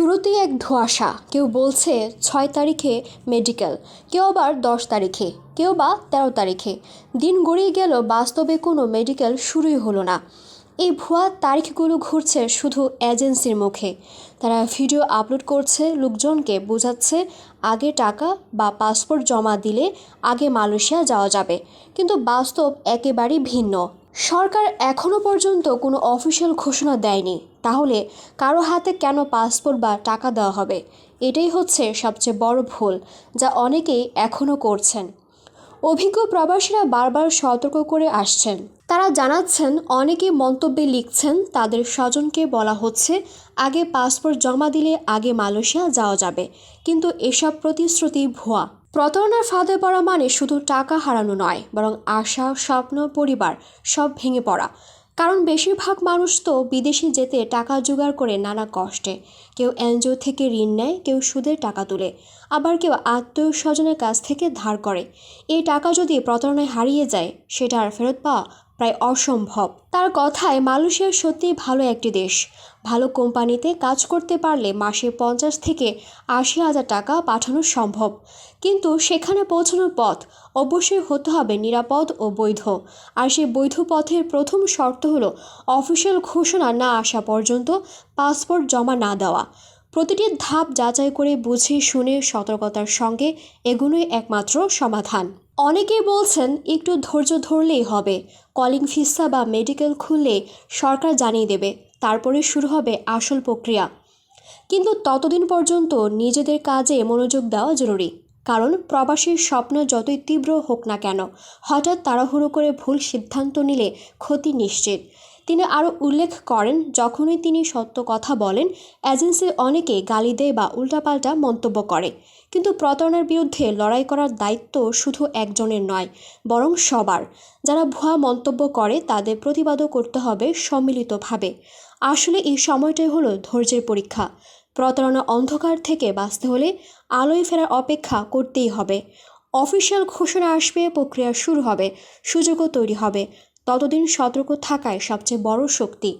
শুরুতেই এক ধোঁয়াশা। কেউ বলছে ছয় তারিখে মেডিকেল, কেউ আবার দশ তারিখে, কেউ বা তেরো তারিখে। দিন গড়িয়ে গেল, বাস্তবে কোনো মেডিকেল শুরুই হলো না। এই ভুয়া তারিখগুলো ঘুরছে শুধু এজেন্সির মুখে। তারা ভিডিও আপলোড করছে, লোকজনকে বোঝাচ্ছে আগে টাকা বা পাসপোর্ট জমা দিলে আগে মালয়েশিয়া যাওয়া যাবে। কিন্তু বাস্তব একেবারেই ভিন্ন। সরকার এখনও পর্যন্ত কোনো অফিসিয়াল ঘোষণা দেয়নি। তাহলে কারও হাতে কেন পাসপোর্ট বা টাকা দেওয়া হবে? এটাই হচ্ছে সবচেয়ে বড় ভুল, যা অনেকেই এখনও করছেন। অভিজ্ঞ প্রবাসীরা বারবার সতর্ক করে আসছেন। তারা জানাচ্ছেন, অনেকে মন্তব্যে লিখছেন, তাদের স্বজনকে বলা হচ্ছে, আগে পাসপোর্ট জমা দিলে আগে মালয়েশিয়া যাওয়া যাবে। কিন্তু এসব প্রতিশ্রুতি ভুয়া। প্রতারণার ফাঁদে পড়া মানে শুধু টাকা হারানো নয়, বরং আশা, স্বপ্ন, পরিবার, সব ভেঙে পড়া। কারণ বেশিরভাগ মানুষ তো বিদেশে যেতে টাকা জোগাড় করে নানা কষ্টে। কেউ এনজিও থেকে ঋণ নেয়, কেউ সুদের টাকা তুলে। আবার কেউ আত্মীয় স্বজনের কাছ থেকে ধার করে। এই টাকা যদি প্রতারণায় হারিয়ে যায়, সেটা আর ফেরত পাওয়া প্রায় অসম্ভব। তার কথায় মালয়েশিয়া সত্যিই ভালো একটি দেশ। ভালো কোম্পানিতে কাজ করতে পারলে মাসে পঞ্চাশ থেকে আশি হাজার টাকা পাঠানো সম্ভব। কিন্তু সেখানে পৌঁছানোর পথ অবশ্যই হতে হবে নিরাপদ ও বৈধ। আর সেই বৈধ পথের প্রথম শর্ত হলো অফিসিয়াল ঘোষণা না আসা পর্যন্ত পাসপোর্ট জমা না দেওয়া। প্রতিটি ধাপ যাচাই করে বুঝে শুনে সতর্কতার সঙ্গে এগুলোই একমাত্র সমাধান। অনেকেই বলছেন একটু ধৈর্য ধরলেই হবে। কলিং ফিসা বা মেডিকেল খুললে সরকার জানিয়ে দেবে, তারপরে শুরু হবে আসল প্রক্রিয়া। কিন্তু ততদিন পর্যন্ত নিজেদের কাজে মনোযোগ দেওয়া জরুরি। কারণ প্রবাসীর স্বপ্ন যতই তীব্র হোক না কেন, হঠাৎ তাড়াহুড়ো করে ভুল সিদ্ধান্ত নিলে ক্ষতি নিশ্চিত। তিনি আরও উল্লেখ করেন, যখনই তিনি সত্য কথা বলেন এজেন্সির অনেকে গালি দেয় বা উল্টাপাল্টা মন্তব্য করে। কিন্তু প্রতারণার বিরুদ্ধে লড়াই করার দায়িত্ব শুধু একজনের নয়, বরং সবার। যারা ভুয়া মন্তব্য করে, তাদের প্রতিবাদও করতে হবে সম্মিলিতভাবে। আসলে এই সময়টাই হলো ধৈর্যের পরীক্ষা। প্রতারণা অন্ধকার থেকে বাঁচতে হলে আলোয় ফেরার অপেক্ষা করতেই হবে। অফিসিয়াল ঘোষণা আসবে, প্রক্রিয়া শুরু হবে, সুযোগও তৈরি হবে। ততদিন সতর্ক থাকায় সবচেয়ে বড় শক্তি।